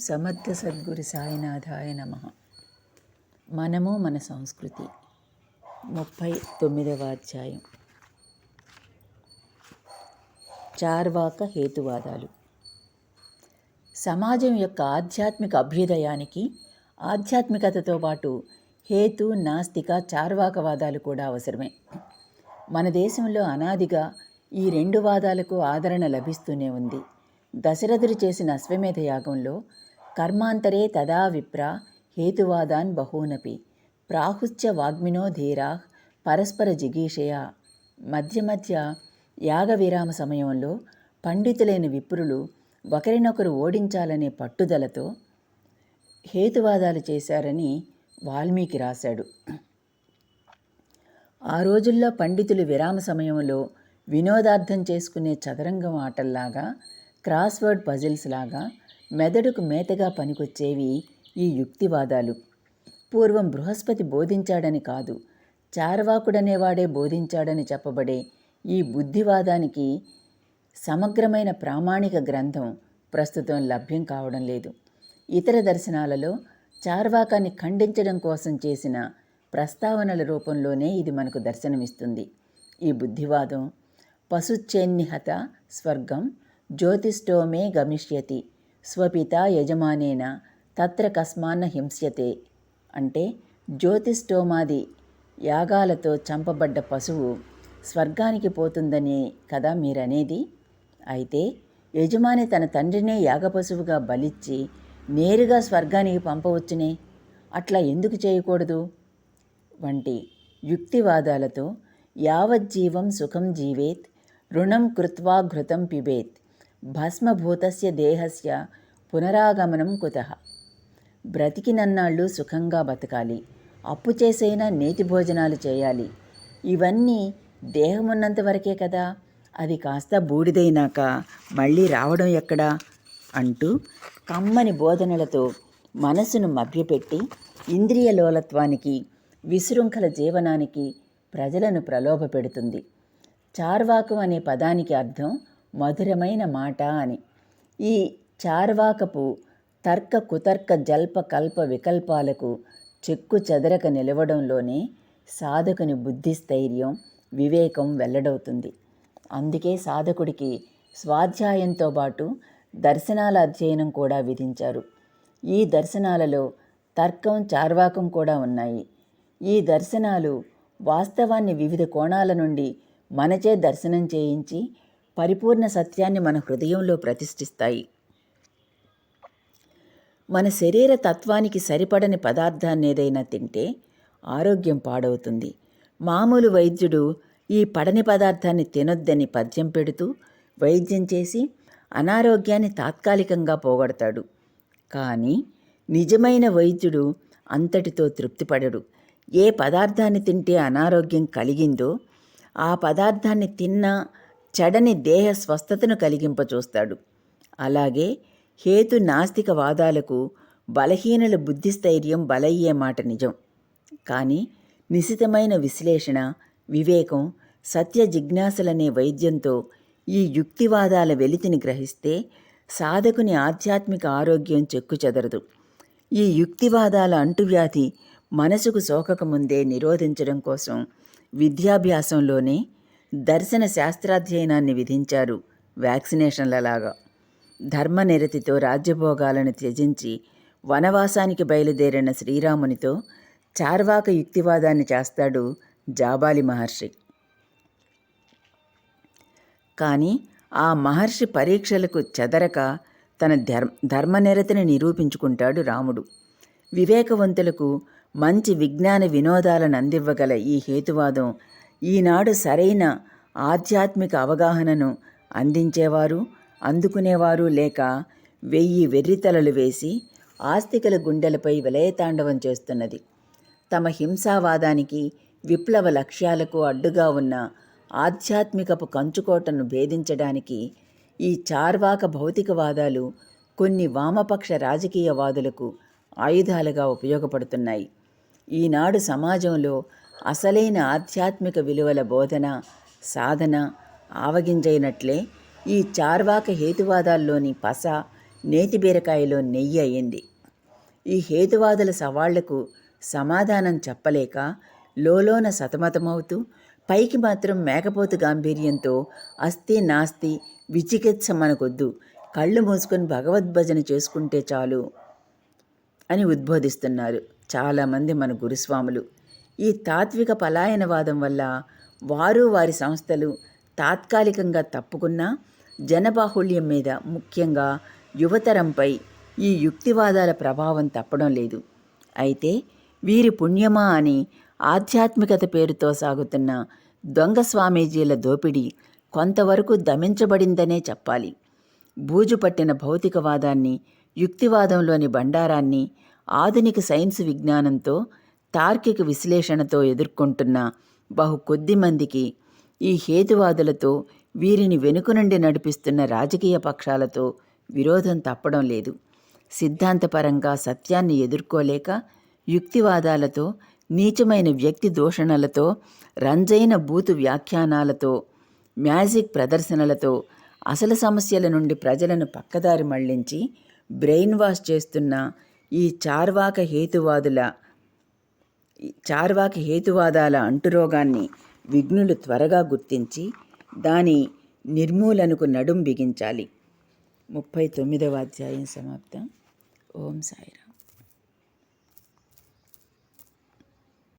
సమర్థ సద్గురు సాయినాథాయ నమ. మనము మన సంస్కృతి. ముప్పై తొమ్మిదవ అధ్యాయం. చార్వాక హేతువాదాలు. సమాజం యొక్క ఆధ్యాత్మిక అభ్యుదయానికి ఆధ్యాత్మికతతో పాటు హేతు నాస్తిక చార్వాకవాదాలు కూడా అవసరమే. మన దేశంలో అనాదిగా ఈ రెండు వాదాలకు ఆదరణ లభిస్తూనే ఉంది. దశరథుడు చేసిన అశ్వమేధ యాగంలో కర్మాంతరే తదా విప్ర హేతువాదాన్ బహూనపి ప్రాహుశ్చ వాగ్మినో ధీరా పరస్పర జిగీషయ మధ్య మధ్య యాగ విరామ సమయంలో పండితులైన విప్రులు ఒకరినొకరు ఓడించాలనే పట్టుదలతో హేతువాదాలు చేశారని వాల్మీకి రాశాడు. ఆ రోజుల్లో పండితులు విరామ సమయంలో వినోదార్థం చేసుకునే చదరంగం ఆటల్లాగా క్రాస్వర్డ్ పజిల్స్ లాగా మెదడుకు మేతగా పనికొచ్చేవి ఈ యుక్తివాదాలు. పూర్వం బృహస్పతి బోధించాడని కాదు చార్వాకుడనేవాడే బోధించాడని చెప్పబడే ఈ బుద్ధివాదానికి సమగ్రమైన ప్రామాణిక గ్రంథం ప్రస్తుతం లభ్యం కావడం లేదు. ఇతర దర్శనాలలో చార్వాకాన్ని ఖండించడం కోసం చేసిన ప్రస్తావనల రూపంలోనే ఇది మనకు దర్శనమిస్తుంది. ఈ బుద్ధివాదం పశుచ్చేన్నిహత స్వర్గం జ్యోతిష్టోమే గమిష్యతి స్వపిత యజమానేన తత్ర కస్మాన్న హింస్యతే. అంటే జ్యోతిష్టోమాది యాగాలతో చంపబడ్డ పశువు స్వర్గానికి పోతుందని కదా మీరనేది. అయితే యజమాని తన తండ్రినే యాగపశువుగా బలిచ్చి నేరుగా స్వర్గానికి పంపవచ్చునే? అట్లా ఎందుకు చేయకూడదు? వంటి యుక్తివాదాలతో యావజ్జీవం సుఖం జీవేత్ రుణం కృత్వా ఘృతం పిబేత్. భస్మభూతస్య దేహస్య పునరాగమనం కుత. బ్రతికినన్నాళ్ళు సుఖంగా బతకాలి. అప్పు చేసైనా నేతి భోజనాలు చేయాలి. ఇవన్నీ దేహమున్నంత వరకే కదా? అది కాస్త బూడిదైనాక మళ్ళీ రావడం ఎక్కడా? అంటూ కమ్మని బోధనలతో మనసును మభ్యపెట్టి ఇంద్రియ లోలత్వానికి విశృంఖల జీవనానికి ప్రజలను ప్రలోభపెడుతుంది. చార్వాకం అనే పదానికి అర్థం మధురమైన మాట అని. ఈ చార్వాకపు తర్క కుతర్క జల్ప కల్ప వికల్పాలకు చెక్కు చెదరక నిలవడంలోనే సాధకుని బుద్ధిస్థైర్యం వివేకం వెల్లడవుతుంది. అందుకే సాధకుడికి స్వాధ్యాయంతో పాటు దర్శనాల అధ్యయనం కూడా విధించారు. ఈ దర్శనాలలో తర్కం చార్వాకం కూడా ఉన్నాయి. ఈ దర్శనాలు వాస్తవాన్ని వివిధ కోణాల నుండి మనచే దర్శనం చేయించి పరిపూర్ణ సత్యాన్ని మన హృదయంలో ప్రతిష్ఠిస్తాయి. మన శరీర తత్వానికి సరిపడని పదార్థాన్ని ఏదైనా తింటే ఆరోగ్యం పాడవుతుంది. మామూలు వైద్యుడు ఈ పడని పదార్థాన్ని తినొద్దని పద్యం పెడుతూ వైద్యం చేసి అనారోగ్యాన్ని తాత్కాలికంగా పోగొడతాడు. కానీ నిజమైన వైద్యుడు అంతటితో తృప్తిపడడు. ఏ పదార్థాన్ని తింటే అనారోగ్యం కలిగిందో ఆ పదార్థాన్ని తిన్నా చెడని దేహ స్వస్థతను కలిగింపచూస్తాడు అలాగే హేతు నాస్తిక వాదాలకు బలహీనల బుద్ధిస్థైర్యం బలయ్యే మాట నిజం. కానీ నిశితమైన విశ్లేషణ వివేకం సత్య జిజ్ఞాసలనే వైద్యంతో ఈ యుక్తివాదాల వెలితిని గ్రహిస్తే సాధకుని ఆధ్యాత్మిక ఆరోగ్యం చెక్కుచెదరదు ఈ యుక్తివాదాల అంటువ్యాధి మనసుకు సోకకముందే నిరోధించడం కోసం విద్యాభ్యాసంలోనే దర్శన శాస్త్రాధ్యయనాన్ని విధించారు వ్యాక్సినేషన్లలాగా. ధర్మనిరతితో రాజ్యభోగాలను త్యజించి వనవాసానికి బయలుదేరిన శ్రీరామునితో చార్వాక యుక్తివాదాన్ని చేస్తాడు జాబాలి మహర్షి. కానీ ఆ మహర్షి పరీక్షలకు చెదరక తన ధర్మ ధర్మనిరతిని నిరూపించుకుంటాడు రాముడు. వివేకవంతులకు మంచి విజ్ఞాన వినోదాలను అందివ్వగల ఈ హేతువాదం ఈనాడు సరైన ఆధ్యాత్మిక అవగాహనను అందించేవారు అందుకునేవారు లేక వెయ్యి వెర్రితలలు వేసి ఆస్తికల గుండెలపై విలయతాండవం చేస్తున్నది. తమ హింసావాదానికి విప్లవ లక్ష్యాలకు అడ్డుగా ఉన్న ఆధ్యాత్మికపు కంచుకోటను భేదించడానికి ఈ చార్వాక భౌతికవాదాలు కొన్ని వామపక్ష రాజకీయవాదులకు ఆయుధాలుగా ఉపయోగపడుతున్నాయి. ఈనాడు సమాజంలో అసలైన ఆధ్యాత్మిక విలువల బోధన సాధన ఆవగింజైనట్లే ఈ చార్వాక హేతువాదాల్లోని పస నేతి బీరకాయలో నెయ్యి అయింది ఈ హేతువాదుల సవాళ్ళకు సమాధానం చెప్పలేక లోలోన సతమతమవుతూ పైకి మాత్రం మేకపోతు గాంభీర్యంతో అస్తి నాస్తి విచికిత్స మనకొద్దు కళ్ళు మూసుకొని భగవద్భజన చేసుకుంటే చాలు అని ఉద్బోధిస్తున్నారు చాలామంది మన గురుస్వాములు. ఈ తాత్విక పలాయనవాదం వల్ల వారు వారి సంస్థలు తాత్కాలికంగా తప్పుకున్నా జనబాహుళ్యం మీద ముఖ్యంగా యువతరంపై ఈ యుక్తివాదాల ప్రభావం తప్పడం లేదు. అయితే వీరి పుణ్యమా అని ఆధ్యాత్మికత పేరుతో సాగుతున్న దొంగ స్వామీజీల దోపిడీ కొంతవరకు దమించబడిందనే చెప్పాలి. బూజు పట్టిన భౌతికవాదాన్ని యుక్తివాదంలోని బండారాన్ని ఆధునిక సైన్స్ విజ్ఞానంతో తార్కిక విశ్లేషణతో ఎదుర్కొంటున్న బహు కొద్ది మందికి ఈ హేతువాదులతో వీరిని వెనుక నుండి నడిపిస్తున్న రాజకీయ పక్షాలతో విరోధం తప్పడం లేదు. సిద్ధాంతపరంగా సత్యాన్ని ఎదుర్కోలేక యుక్తివాదాలతో నీచమైన వ్యక్తి దూషణలతో రంజైన బూతు వ్యాఖ్యానాలతో మ్యాజిక్ ప్రదర్శనలతో అసలు సమస్యల నుండి ప్రజలను పక్కదారి మళ్ళించి బ్రెయిన్ వాష్ చేస్తున్న ఈ చార్వాక హేతువాదుల చార్వాక హేతువాదాల అంటురోగాన్ని విఘ్నులు త్వరగా గుర్తించి దాని నిర్మూలనకు నడుం బిగించాలి. ముప్పై తొమ్మిదవ అధ్యాయం సమాప్తం. ఓం సాయిరామ్.